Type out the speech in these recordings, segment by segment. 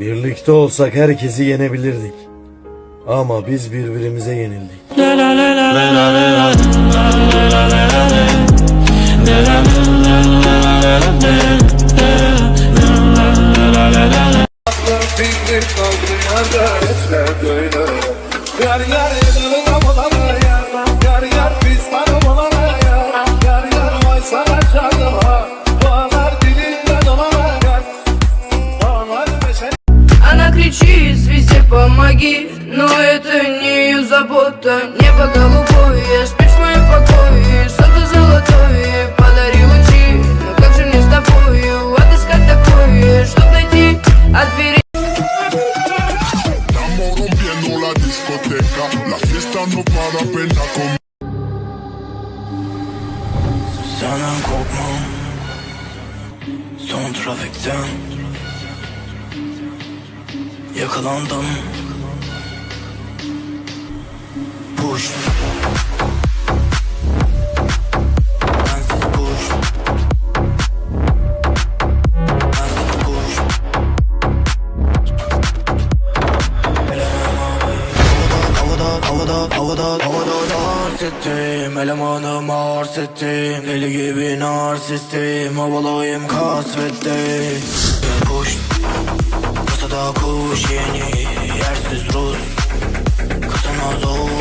Birlikte olsak herkesi yenebilirdik. Ama biz birbirimize yenildik. Забота Небо голубое, спишь в моем покое. Солнце золотое, подари лучи. Но как же мне с тобою? Отыскать такое Чтоб найти от двери. Estamos rompiendo la discoteca, la fiesta no Yakalandım Elemanım arz ettim Deli gibi narsistim. Havalayım kasvette. Push Kasada kuş yeni Yersiz Rus. Kasana zor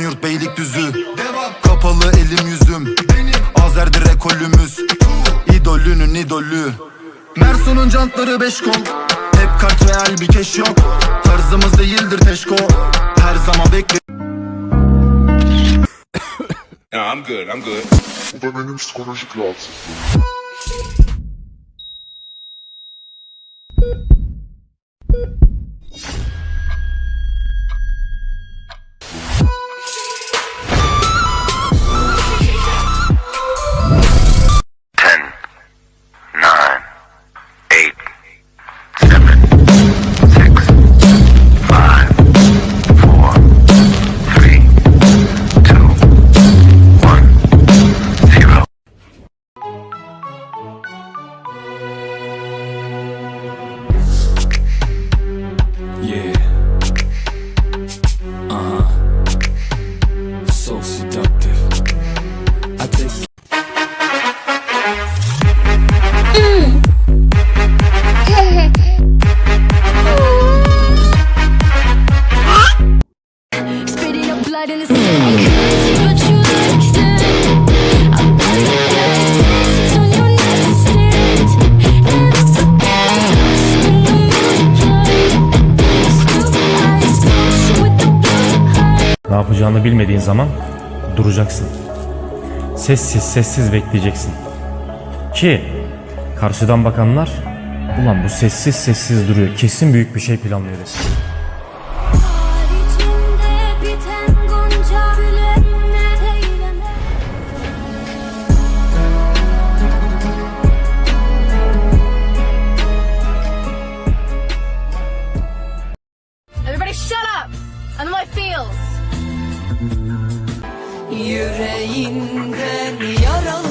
Esenyurt Beylikdüzü. Kapalı elim yüzüm. Azerdir ekolümüz İdolünün idolü. Mersun'un jantları beş kol Hep kart real bir keş yok. Tarzımız değildir teşko. Her zaman bekle No, I'm good, I'm good. Bu benim psikolojik rahatsızlığım. Ne yapacağını bilmediğin zaman duracaksın. Sessiz sessiz bekleyeceksin. Ki karşıdan bakanlar ulan bu sessiz sessiz duruyor kesin büyük bir şey planlıyor desin. Know my feels. Yüreğinden yaralı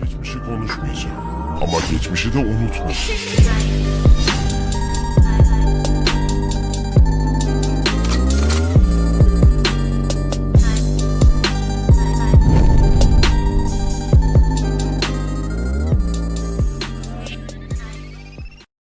Geçmişi konuşmayacağım. Ama geçmişi de unutma.